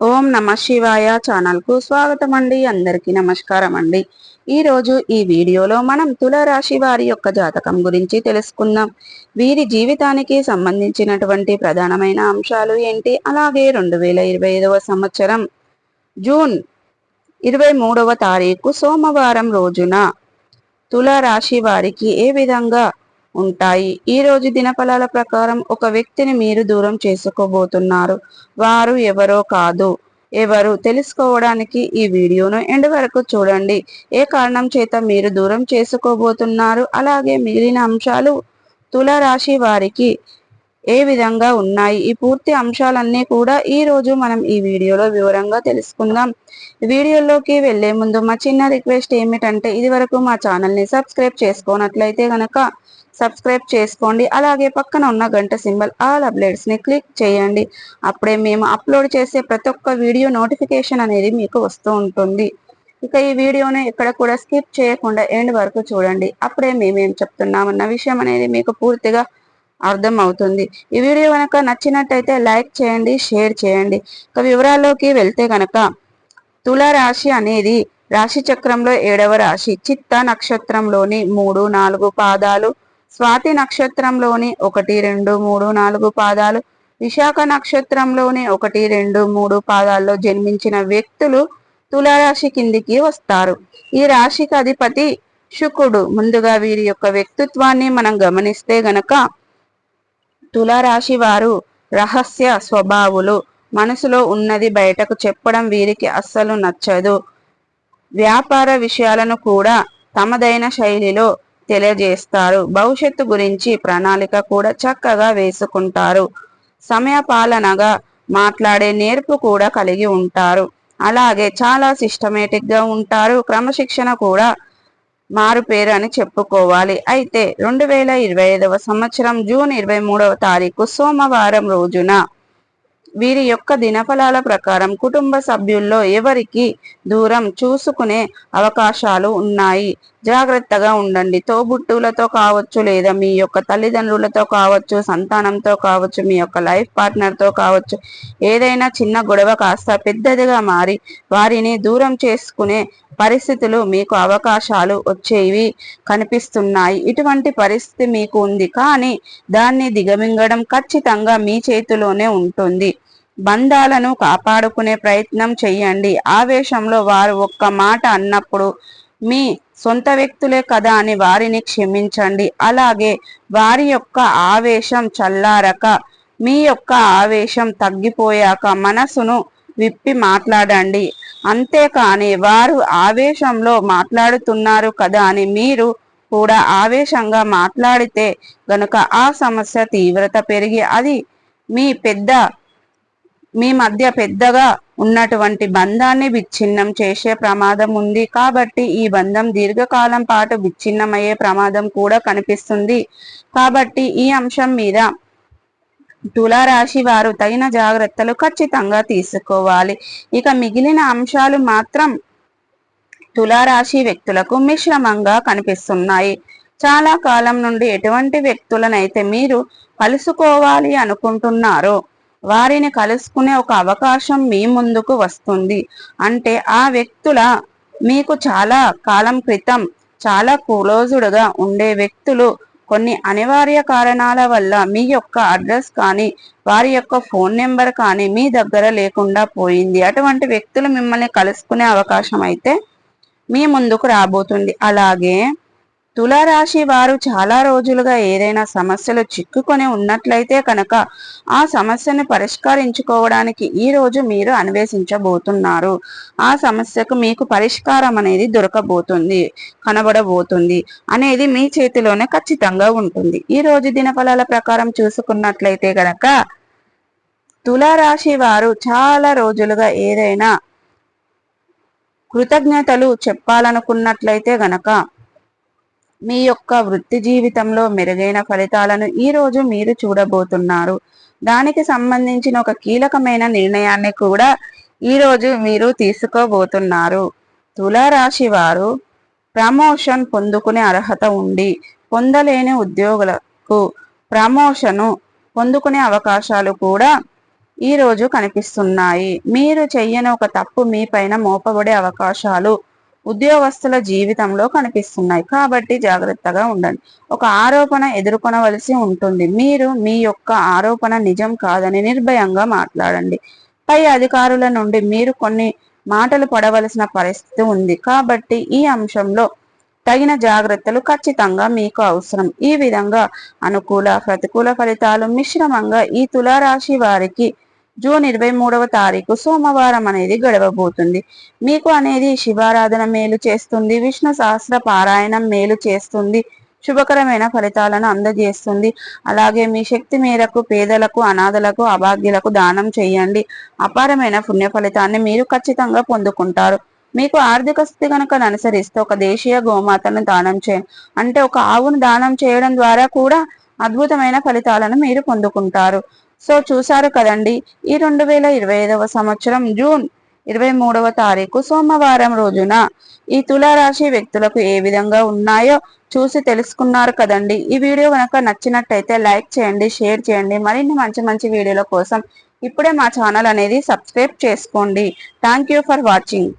ఓం నమ శివాయ ఛానల్కు స్వాగతం అండి అందరికీ నమస్కారం అండి ఈరోజు ఈ వీడియోలో మనం తులారాశి వారి యొక్క జాతకం గురించి తెలుసుకుందాం. వీరి జీవితానికి సంబంధించినటువంటి ప్రధానమైన అంశాలు ఏంటి? అలాగే రెండు వేల ఇరవై ఐదవ సంవత్సరం జూన్ ఇరవై మూడవ తారీఖు సోమవారం రోజున తులారాశి వారికి ఏ విధంగా ఉంటాయి. ఈ రోజు దినఫలాల ప్రకారం ఒక వ్యక్తిని మీరు దూరం చేసుకోబోతున్నారు. వారు ఎవరో కాదు. ఎవరు తెలుసుకోవడానికి ఈ వీడియోను ఎండ్ వరకు చూడండి. ఏ కారణం చేత మీరు దూరం చేసుకోబోతున్నారు? అలాగే మిగిలిన అంశాలు తులరాశి వారికి ఏ విధంగా ఉన్నాయి? ఈ పూర్తి అంశాలన్నీ కూడా ఈ రోజు మనం ఈ వీడియోలో వివరంగా తెలుసుకుందాం. వీడియోలోకి వెళ్ళే ముందు మా చిన్న రిక్వెస్ట్ ఏమిటంటే ఇది వరకు మా ఛానల్ని సబ్స్క్రైబ్ చేసుకోనట్లయితే గనక సబ్స్క్రైబ్ చేసుకోండి. అలాగే పక్కన ఉన్న గంట సింబల్ ఆల్ అప్డేట్స్ని క్లిక్ చేయండి. అప్పుడే మేము అప్లోడ్ చేసే ప్రతి ఒక్క వీడియో నోటిఫికేషన్ అనేది మీకు వస్తూ ఉంటుంది. ఇక ఈ వీడియోని ఎక్కడ కూడా స్కిప్ చేయకుండా ఎండ్ వరకు చూడండి. అప్పుడే మేమేం చెప్తున్నామన్న విషయం అనేది మీకు పూర్తిగా అర్థం అవుతుంది ఈ వీడియో కనుక నచ్చినట్టయితే లైక్ చేయండి షేర్ చేయండి. ఇక వివరాల్లోకి వెళ్తే కనుక తులారాశి అనేది రాశి చక్రంలో ఏడవ రాశి. చిత్త నక్షత్రంలోని మూడు నాలుగు పాదాలు స్వాతి నక్షత్రంలోని ఒకటి రెండు మూడు నాలుగు పాదాలు. విశాఖ నక్షత్రంలోని ఒకటి రెండు మూడు పాదాల్లో జన్మించిన వ్యక్తులు తులారాశి కిందికి వస్తారు. ఈ రాశికి అధిపతి శుకుడు ముందుగా వీరి యొక్క వ్యక్తిత్వాన్ని మనం గమనిస్తే గనక తులారాశి వారు రహస్య స్వభావులు మనసులో ఉన్నది బయటకు చెప్పడం వీరికి అస్సలు నచ్చదు. వ్యాపార విషయాలను కూడా తమదైన శైలిలో తెలియజేస్తారు. భవిష్యత్తు గురించి ప్రణాళిక కూడా చక్కగా వేసుకుంటారు. సమయపాలనగా మాట్లాడే నేర్పు కూడా కలిగి ఉంటారు. అలాగే చాలా సిస్టమేటిక్గా ఉంటారు. క్రమశిక్షణ కూడా మారు పేరు అని చెప్పుకోవాలి. అయితే రెండు వేల ఇరవై ఐదవ సంవత్సరం జూన్ ఇరవై మూడవ తారీఖు సోమవారం రోజున వీరి యొక్క దినఫలాల ప్రకారం కుటుంబ సభ్యుల్లో ఎవరికి దూరం చూసుకునే అవకాశాలు ఉన్నాయి? జాగ్రత్తగా ఉండండి. తోబుట్టులతో కావచ్చు లేదా మీ యొక్క తల్లిదండ్రులతో కావచ్చు సంతానంతో కావచ్చు మీ యొక్క లైఫ్ పార్ట్నర్తో కావచ్చు ఏదైనా చిన్న గొడవ కాస్త పెద్దదిగా మారి వారిని దూరం చేసుకునే పరిస్థితులు మీకు అవకాశాలు వచ్చేవి కనిపిస్తున్నాయి. ఇటువంటి పరిస్థితి మీకు ఉంది. కానీ దాన్ని దిగమింగడం ఖచ్చితంగా మీ చేతిలోనే ఉంటుంది. బంధాలను కాపాడుకునే ప్రయత్నం చేయండి. ఆవేశంలో వారు ఒక్క మాట అన్నప్పుడు మీ సొంత వ్యక్తులే కదా అని వారిని క్షమించండి. అలాగే వారి యొక్క ఆవేశం చల్లారక మీ యొక్క ఆవేశం తగ్గిపోయాక మనసును విప్పి మాట్లాడండి. అంతేకాని వారు ఆవేశంలో మాట్లాడుతున్నారు కదా అని మీరు కూడా ఆవేశంగా మాట్లాడితే గనుక ఆ సమస్య తీవ్రత పెరిగి అది మీ పెద్ద మీ మధ్య పెద్దగా ఉన్నటువంటి బంధాన్ని విచ్ఛిన్నం చేసే ప్రమాదం ఉంది. కాబట్టి ఈ బంధం దీర్ఘకాలం పాటు విచ్ఛిన్నమయ్యే ప్రమాదం కూడా కనిపిస్తుంది. కాబట్టి ఈ అంశం మీద తులారాశి వారు తగిన జాగ్రత్తలు ఖచ్చితంగా తీసుకోవాలి. ఇక మిగిలిన అంశాలు మాత్రం తులారాశి వ్యక్తులకు మిశ్రమంగా కనిపిస్తున్నాయి. చాలా కాలం నుండి ఎటువంటి వ్యక్తులనైతే మీరు కలుసుకోవాలి అనుకుంటున్నారో వారిని కలుసుకునే ఒక అవకాశం మీ ముందుకు వస్తుంది. అంటే ఆ వ్యక్తుల మీకు చాలా కాలం క్రితం చాలా క్లోజుడ్గా ఉండే వ్యక్తులు కొన్ని అనివార్య కారణాల వల్ల మీ యొక్క అడ్రస్ కానీ వారి యొక్క ఫోన్ నెంబర్ కానీ మీ దగ్గర లేకుండా పోయింది. అటువంటి వ్యక్తులు మిమ్మల్ని కలుసుకునే అవకాశం అయితే మీ ముందుకు రాబోతుంది. అలాగే తులారాశి వారు చాలా రోజులుగా ఏదైనా సమస్యలు చిక్కుకొని ఉన్నట్లయితే కనుక ఆ సమస్యను పరిష్కరించుకోవడానికి ఈ రోజు మీరు అన్వేషించబోతున్నారు. ఆ సమస్యకు మీకు పరిష్కారం అనేది దొరకబోతుంది కనబడబోతుంది అనేది మీ చేతిలోనే ఖచ్చితంగా ఉంటుంది. ఈ రోజు దినఫలాల ప్రకారం చూసుకున్నట్లయితే కనుక తులారాశి వారు చాలా రోజులుగా ఏదైనా కృతజ్ఞతలు చెప్పాలనుకున్నట్లయితే గనక మీ యొక్క వృత్తి జీవితంలో మెరుగైన ఫలితాలను ఈ రోజు మీరు చూడబోతున్నారు. దానికి సంబంధించిన ఒక కీలకమైన నిర్ణయాన్ని కూడా ఈ రోజు మీరు తీసుకోబోతున్నారు. తులారాశి వారు ప్రమోషన్ పొందుకునే అర్హత ఉండి పొందలేని ఉద్యోగులకు ప్రమోషను పొందుకునే అవకాశాలు కూడా ఈ రోజు కనిపిస్తున్నాయి. మీరు చెయ్యని ఒక తప్పు మీ పైన మోపబడే అవకాశాలు ఉద్యోగస్తుల జీవితంలో కనిపిస్తున్నాయి. కాబట్టి జాగ్రత్తగా ఉండండి. ఒక ఆరోపణ ఎదుర్కొనవలసి ఉంటుంది. మీరు మీ యొక్క ఆరోపణ నిజం కాదని నిర్భయంగా మాట్లాడండి. పై అధికారుల నుండి మీరు కొన్ని మాటలు పడవలసిన పరిస్థితి ఉంది. కాబట్టి ఈ అంశంలో తగిన జాగ్రత్తలు ఖచ్చితంగా మీకు అవసరం. ఈ విధంగా అనుకూల ప్రతికూల ఫలితాలు మిశ్రమంగా ఈ తులారాశి వారికి జూన్ ఇరవై మూడవ తారీఖు సోమవారం అనేది గడవబోతుంది. మీకు అనేది శివారాధన మేలు చేస్తుంది విష్ణు సహస్ర పారాయణం మేలు చేస్తుంది శుభకరమైన ఫలితాలను అందజేస్తుంది. అలాగే మీ శక్తి మేరకు పేదలకు అనాథలకు అభాగ్యులకు దానం చేయండి. అపారమైన పుణ్య ఫలితాన్ని మీరు ఖచ్చితంగా పొందుకుంటారు. మీకు ఆర్థిక స్థితి కనుక అనుసరిస్తే ఒక దేశీయ గోమాతను దానం చేయండి అంటే ఒక ఆవును దానం చేయడం ద్వారా కూడా అద్భుతమైన ఫలితాలను మీరు పొందుకుంటారు. సో చూసారు కదండి ఈ రెండు వేల ఇరవై ఐదవ సంవత్సరం జూన్ ఇరవై మూడవ తారీఖు సోమవారం రోజున ఈ తులారాశి వ్యక్తులకు ఏ విధంగా ఉన్నాయో చూసి తెలుసుకున్నారు కదండి. ఈ వీడియో కనుక నచ్చినట్టయితే లైక్ చేయండి షేర్ చేయండి. మరిన్ని మంచి మంచి వీడియోల కోసం ఇప్పుడే మా ఛానల్ అనేది సబ్స్క్రైబ్ చేసుకోండి. Thank for watching.